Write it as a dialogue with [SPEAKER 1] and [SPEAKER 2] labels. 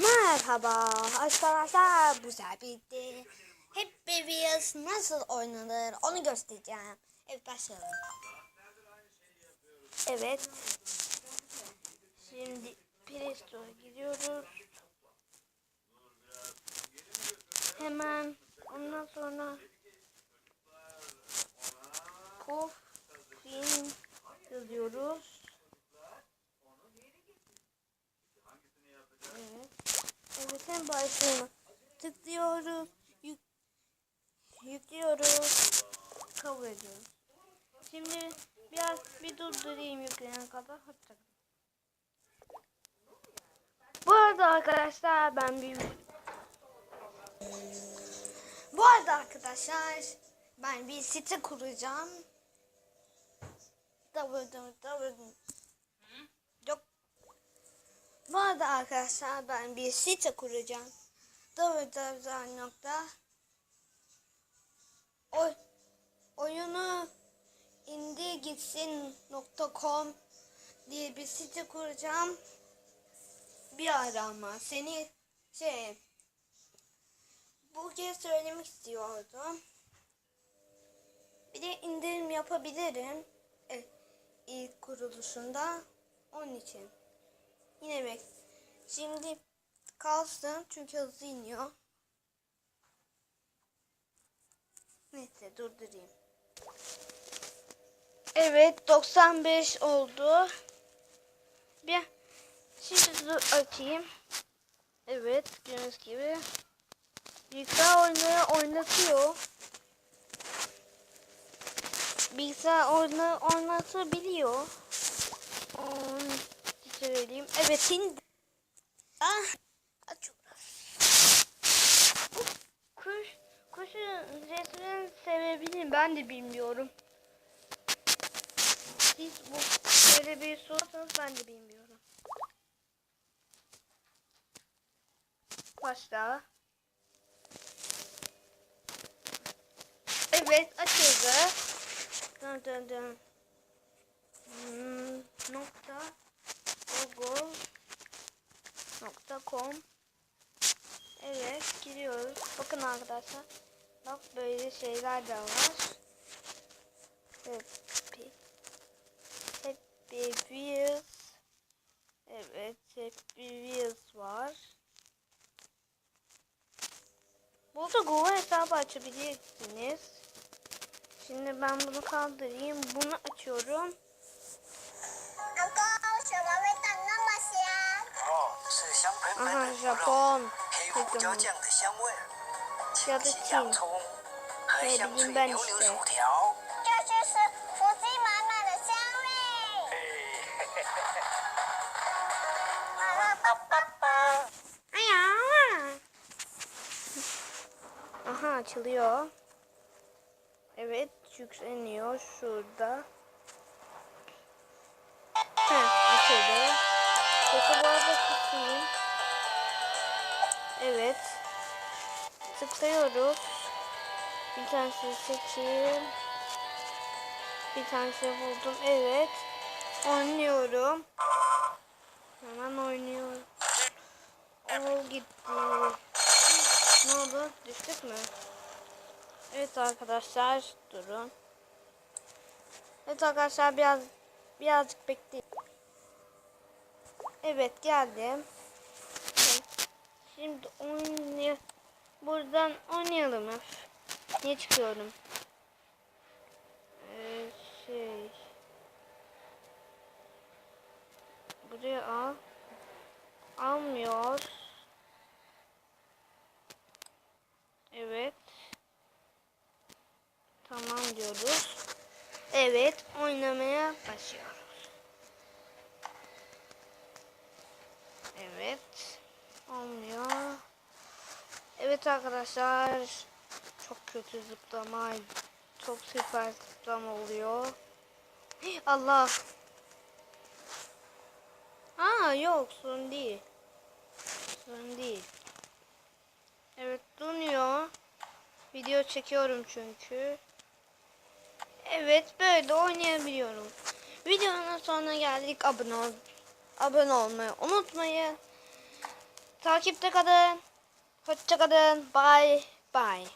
[SPEAKER 1] Merhaba arkadaşlar bu sefer bitti. Hep Bebies nasıl oynanır onu göstereceğim. Evet başlayalım. Evet. Şimdi Play gidiyoruz. Hemen ondan sonra Coffin yazıyoruz. Evet. En başına tıklıyoruz. Yük, yüklüyoruz. Kabul ediyoruz. Şimdi biraz bir durdurayım yükleyene kadar. Hoşçakalın. Bu arada arkadaşlar ben bir Bu arada arkadaşlar ben bir site kuracağım. www Yok arada arkadaşlar ben bir site kuracağım. www. Oy, oyunu diye bir site kuracağım. Bir ara ama seni şey bu kez söylemek istiyordum. Bir de indirim yapabilirim. E, ilk kuruluşunda onun için. Yine bek. Şimdi kalsın çünkü hızlı iniyor. Neyse durdurayım. Evet 95 oldu. Bir şimdi dur açayım. Evet gördüğünüz gibi. Bilgisayar oyunları oynatıyor. Bilgisayar oyunu oynatabiliyor. Onu söyleyeyim. Evet şimdi. Ah, açıyorum. Bu kuş, kuşun resmini sevebilirim. Ben de bilmiyorum. Siz bu böyle bir sorarsanız ben de bilmiyorum. Başla. Evet açıldı. Dön dön dön. Hmm, nokta google.com Evet giriyoruz. Bakın arkadaşlar. Bak böyle şeyler de var. Happy Happy Wheels Evet Happy Wheels var. Burada Google hesabı açabilirsiniz. Şimdi ben bunu kaldırayım. Bunu açıyorum.
[SPEAKER 2] Aha
[SPEAKER 1] Japon.
[SPEAKER 2] Ya
[SPEAKER 3] da Çin. Hey, bugün
[SPEAKER 1] ben işte. Aha açılıyor. Evet yükseliyor şurada. Kısayım. Evet. Tıklıyoruz. Bir tanesini seçeyim. Bir tanesini buldum. Evet. Oynuyorum. Hemen oynuyorum. O gitti. Ne oldu? Düştük mü? Evet arkadaşlar durun. Evet arkadaşlar biraz birazcık bekleyin. Evet geldim. Şimdi oynay buradan oynayalım. Niye çıkıyorum? Ee, şey buraya al. Almıyor. Evet. Tamam diyoruz. Evet, oynamaya başlıyoruz. Evet. Olmuyor. Evet arkadaşlar. Çok kötü zıplama. Çok süper zıplama oluyor. Allah. Aa yok sorun değil. Sorun değil. Evet dönüyor. Video çekiyorum çünkü. Evet böyle oynayabiliyorum. Videonun sonuna geldik. Abone ol abone olmayı unutmayın. Takipte kalın. Hoşça kalın. Bye bye.